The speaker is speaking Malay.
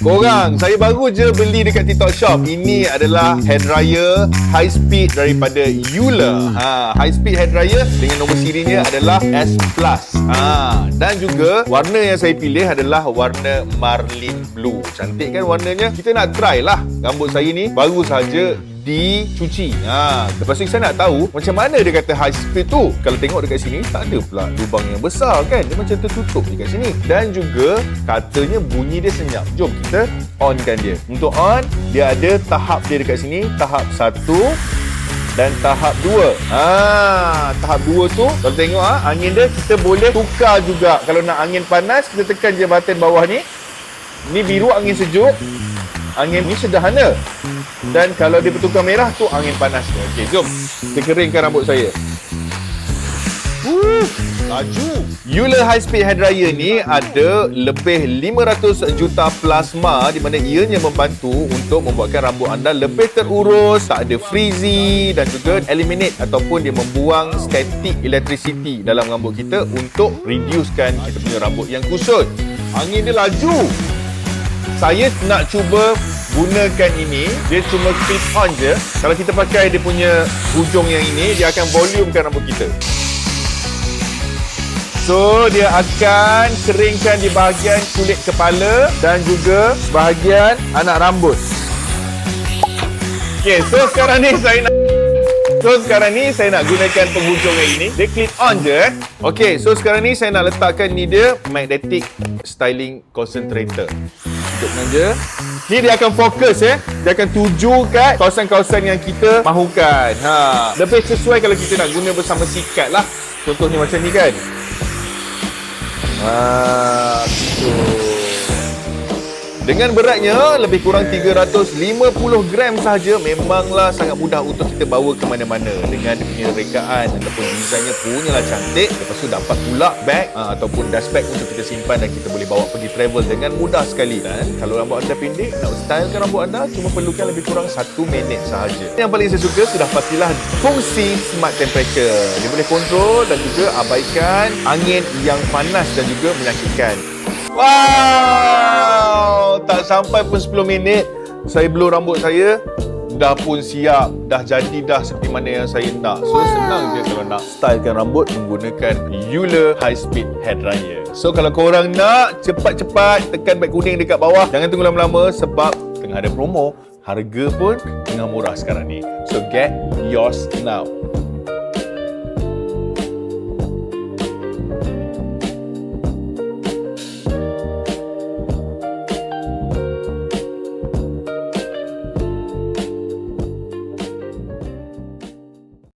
Korang, saya baru je beli dekat TikTok Shop. Ini adalah hair dryer high speed daripada Euler. Ha, high speed hair dryer dengan nombor serinya adalah S+. Ha, dan juga warna yang saya pilih adalah warna Marlin Blue. Cantik kan warnanya? Kita nak try lah rambut saya ni baru saja dicuci. Ha, lepas tu saya nak tahu macam mana dia kata high speed tu. Kalau tengok dekat sini tak ada pula lubang yang besar kan. Dia macam tertutup dekat sini. Dan juga katanya bunyi dia senyap. Jom kita onkan dia. Untuk on, dia ada tahap dia dekat sini. Tahap satu dan tahap dua. Ha, tahap dua tu kalau tengok ha, angin dia kita boleh tukar juga. Kalau nak angin panas kita tekan je button bawah ni. Ni biru angin sejuk. Angin ni sederhana. Dan kalau dia bertukar merah tu angin panas tu. Okey, jom. Kita keringkan rambut saya. Wuh, laju. Euler High Speed Hair Dryer ni ada lebih 500 juta plasma di mana ianya membantu untuk membuatkan rambut anda lebih terurus, tak ada frizzy dan juga eliminate ataupun dia membuang static electricity dalam rambut kita untuk reducekan kita punya rambut yang kusut. Angin dia laju. Saya nak cuba gunakan ini. Dia cuma clip on je. Kalau kita pakai dia punya hujung yang ini dia akan volumekan rambut kita. So dia akan keringkan di bahagian kulit kepala dan juga bahagian anak rambut. Ok so sekarang ni saya nak So sekarang ni saya nak gunakan penghujung yang ini. Dia clip on je eh. Okay so sekarang ni saya nak letakkan ni dia Magnetic Styling Concentrator Tutupkan je Ni dia akan fokus eh. Dia akan tuju kat kawasan-kawasan yang kita mahukan. Ha. Lebih sesuai kalau kita nak guna bersama sikat lah. Contohnya macam ni kan? Ha, gitu. Dengan beratnya lebih kurang 350 gram sahaja memanglah sangat mudah untuk kita bawa ke mana-mana. Dengan dia punya rekaan ataupun desainnya punyalah cantik. Lepas tu dapat pula bag aa, ataupun dust bag untuk kita simpan dan kita boleh bawa pergi travel dengan mudah sekali. Dan kalau rambut anda pendek nak stylekan rambut anda cuma perlukan lebih kurang 1 minit sahaja. Yang paling saya suka sudah pastilah fungsi smart temperature. Dia boleh kontrol dan juga abaikan angin yang panas dan juga menyakitkan. Wow! Tak sampai pun 10 minit saya blow rambut saya dah pun siap, dah jadi dah seperti mana yang saya nak. So senang je kalau nak stylekan rambut menggunakan Euler High Speed Hair Dryer. So kalau korang nak cepat-cepat tekan beg kuning dekat bawah, jangan tunggu lama-lama sebab tengah ada promo. Harga pun tengah murah sekarang ni. So get yours now.